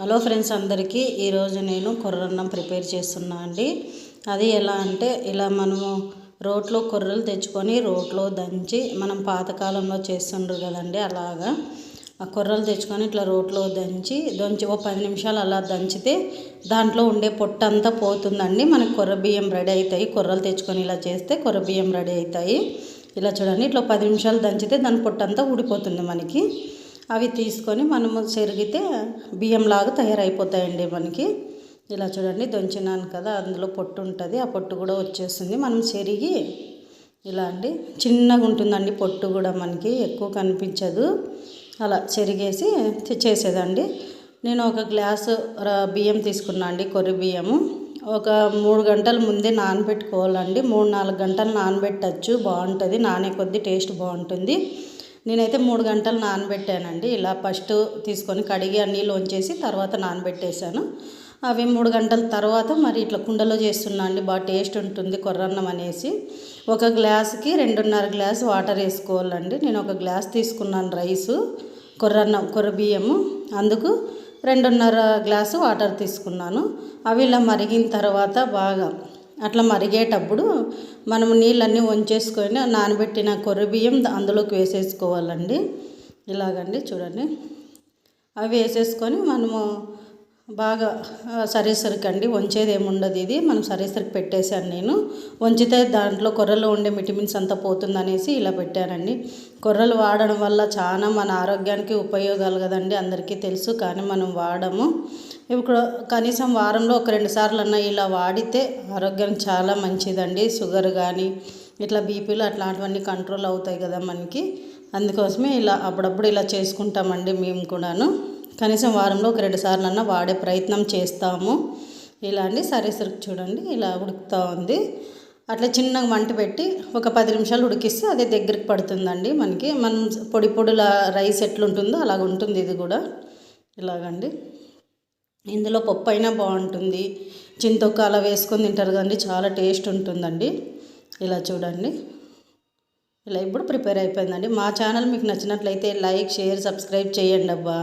Hello friends అందరికీ ఈరోజు నేను కొర్రన్నం ప్రిపేర్ చేస్తున్నా అండి. అది ఎలా అంటే ఇలా మనము రోట్లో కొర్రలు తెచ్చుకొని రోట్లో దంచి మనం పాతకాలంలో చేస్తుండ్రు కదండి అలాగా. ఆ కొర్రలు తెచ్చుకొని ఇట్లా రోట్లో దంచి దంచి ఓ పది నిమిషాలు అలా దంచితే దాంట్లో ఉండే పొట్టంతా పోతుందండి. మనకు కొర్ర బియ్యం రెడీ అవుతాయి. కొర్రలు తెచ్చుకొని ఇలా చేస్తే కొర్ర బియ్యం రెడీ అవుతాయి. ఇలా చూడండి ఇట్లా పది నిమిషాలు దంచితే దాని పొట్టంతా ఊడిపోతుంది మనకి. అవి తీసుకొని మనము చెరిగితే బియ్యంలాగా తయారైపోతాయండి మనకి. ఇలా చూడండి దొంచినాను కదా అందులో పొట్టు ఉంటుంది. ఆ పొట్టు కూడా వచ్చేస్తుంది. మనం చెరిగి ఇలా అండి చిన్నగా ఉంటుందండి పొట్టు కూడా మనకి ఎక్కువ కనిపించదు. అలా చెరిగేసి చేసేదండి. నేను ఒక గ్లాసు బియ్యం తీసుకున్నా అండి కొర్రి బియ్యము. ఒక మూడు గంటల ముందే నానబెట్టుకోవాలండి. మూడు నాలుగు గంటలు నానబెట్టచ్చు బాగుంటుంది. నానే కొద్దీ టేస్ట్ బాగుంటుంది. నేనైతే మూడు గంటలు నానబెట్టానండి. ఇలా ఫస్ట్ తీసుకొని కడిగి ఆ నీళ్ళు వంచేసి తర్వాత నానబెట్టేశాను. అవి మూడు గంటల తర్వాత మరి ఇట్లా కుండలో చేస్తున్నా అండి. బాగా టేస్ట్ ఉంటుంది కొర్రన్నం అనేసి. ఒక గ్లాస్కి రెండున్నర గ్లాస్ వాటర్ వేసుకోవాలండి. నేను ఒక గ్లాస్ తీసుకున్నాను రైసు కొర్రన్నం కొర్ర బియ్యము. అందుకు రెండున్నర గ్లాసు వాటర్ తీసుకున్నాను. అవి ఇలా మరిగిన తర్వాత బాగా అట్లా మరిగేటప్పుడు మనం నీళ్ళన్నీ వంచేసుకొని నానబెట్టిన కొర్ర బియ్యం అందులోకి వేసేసుకోవాలండి. ఇలాగండి చూడండి. అవి వేసేసుకొని మనము బాగా సరేసరికండి. వంచేది ఏముండదు ఇది. మనం సరీసరికి పెట్టేశాను నేను. వంచితే దాంట్లో కొర్రలో ఉండే విటమిన్స్ అంతా పోతుందనేసి ఇలా పెట్టానండి. కొర్రలు వాడడం వల్ల చాలా మన ఆరోగ్యానికి ఉపయోగాలు కదండి అందరికీ తెలుసు. కానీ మనం వాడము. ఇప్పుడు కనీసం వారంలో ఒక రెండు సార్లు అన్న ఇలా వాడితే ఆరోగ్యం చాలా మంచిదండి. షుగర్ కానీ ఇట్లా బీపీలు అట్లాంటివన్నీ కంట్రోల్ అవుతాయి కదా మనకి. అందుకోసమే ఇలా అప్పుడప్పుడు ఇలా చేసుకుంటామండి మేము కూడాను. కనీసం వారంలో ఒక రెండు సార్లు అన్న వాడే ప్రయత్నం చేస్తాము. ఇలా అండి సరే సరుకు చూడండి ఇలా ఉడుకుతూ ఉంది. అట్లా చిన్నగా మంట పెట్టి ఒక పది నిమిషాలు ఉడికిస్తే అదే దగ్గరికి పడుతుందండి మనకి. మనం పొడి పొడిల రైస్ ఎట్లుంటుందో అలాగ ఉంటుంది ఇది కూడా. ఇలాగండి. ఇందులో పప్పు అయినా బాగుంటుంది. చింతొక్క అలా వేసుకొని తింటారు కదండి చాలా టేస్ట్ ఉంటుందండి. ఇలా చూడండి. ఇలా ఇప్పుడు ప్రిపేర్ అయిపోయిందండి. మా ఛానల్ మీకు నచ్చినట్లయితే లైక్ షేర్ సబ్స్క్రైబ్ చేయండి అబ్బా.